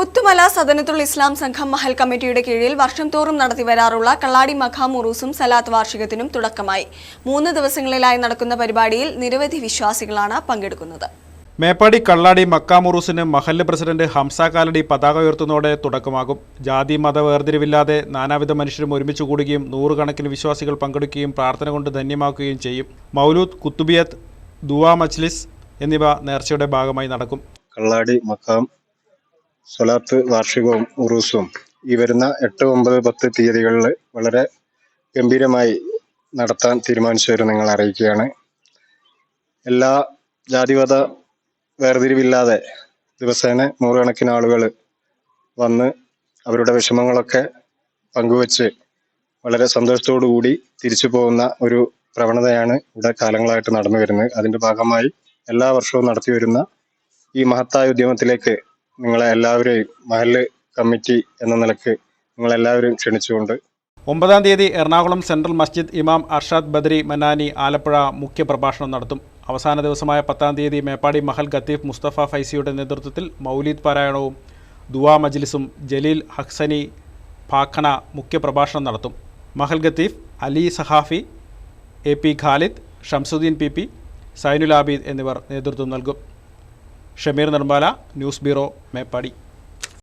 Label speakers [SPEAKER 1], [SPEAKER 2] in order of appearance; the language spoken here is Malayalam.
[SPEAKER 1] പുത്തുമല സദനത്തുൽ ഇസ്ലാം സംഘം മഹൽ കമ്മിറ്റിയുടെ കീഴിൽ വർഷം തോറും നടത്തിവരാറുള്ള കള്ളാടി മഖാം ഉറൂസും സലാത്ത് വാർഷികത്തിനും തുടക്കമായി. മൂന്ന് ദിവസങ്ങളിലായി നടക്കുന്ന പരിപാടിയിൽ നിരവധി വിശ്വാസികളാണ് പങ്കെടുക്കുന്നത്.
[SPEAKER 2] മേപ്പാടി കള്ളാടി മക്കാമുറൂസിന് മഹല്ല് പ്രസിഡന്റ് ഹംസ കാലടി പതാക ഉയർത്തുന്നതോടെ തുടക്കമാകും. ജാതി മത വേർതിരിവില്ലാതെ നാനാവിധ മനുഷ്യരും ഒരുമിച്ച് കൂടുകയും നൂറുകണക്കിന് വിശ്വാസികൾ പങ്കെടുക്കുകയും പ്രാർത്ഥന കൊണ്ട് ധന്യമാക്കുകയും ചെയ്യും. മൗലൂദ് കുത്തുബിയത്ത് ദുവാ മജ്ലിസ് എന്നിവ നേർച്ചയുടെ ഭാഗമായി നടക്കും.
[SPEAKER 3] കള്ളാടി മക്കാം സ്വലാത്ത് വാർഷികവും ഉറൂസും. ഈ വരുന്ന എട്ട് ഒമ്പത് പത്ത് തീയതികളിൽ വളരെ ഗംഭീരമായി നടത്താൻ തീരുമാനിച്ചവരും നിങ്ങൾ അറിയിക്കുകയാണ്. എല്ലാ ജാതിമത വേർതിരിവില്ലാതെ ദിവസേന നൂറുകണക്കിന് ആളുകൾ വന്ന് അവരുടെ വിഷമങ്ങളൊക്കെ പങ്കുവച്ച് വളരെ സന്തോഷത്തോടു കൂടി തിരിച്ചു പോകുന്ന ഒരു പ്രവണതയാണ് ഇവിടെ കാലങ്ങളായിട്ട് നടന്നു വരുന്നത്. അതിന്റെ ഭാഗമായി എല്ലാ വർഷവും നടത്തി വരുന്ന ഈ മഹത്തായ ഉദ്യമത്തിലേക്ക് നിങ്ങളെ എല്ലാവരെയും മഹൽ കമ്മിറ്റി എന്ന നിലയ്ക്ക് നിങ്ങളെല്ലാവരെയും ക്ഷണിച്ചുകൊണ്ട്
[SPEAKER 2] ഒമ്പതാം തീയതി എറണാകുളം സെൻട്രൽ മസ്ജിദ് ഇമാം അർഷാദ് ബദരി മന്നാനി ആലപ്പുഴ മുഖ്യ പ്രഭാഷണം നടത്തും. അവസാന ദിവസമായ പത്താം തീയതി മേപ്പാടി മഹൽ ഖത്തീഫ് മുസ്തഫ ഫൈസിയുടെ നേതൃത്വത്തിൽ മൗലീദ് പാരായണവും ദുവാ മജ്ലിസും ജലീൽ ഹക്സനി ഫാഖന മുഖ്യ പ്രഭാഷണം നടത്തും. മഹൽ Qatif Ali Sahafi A P Khalid Shamsuddin P P Zainul Abid എന്നിവർ നേതൃത്വം നൽകും. Shameer Nirmala news bureau Meppadi.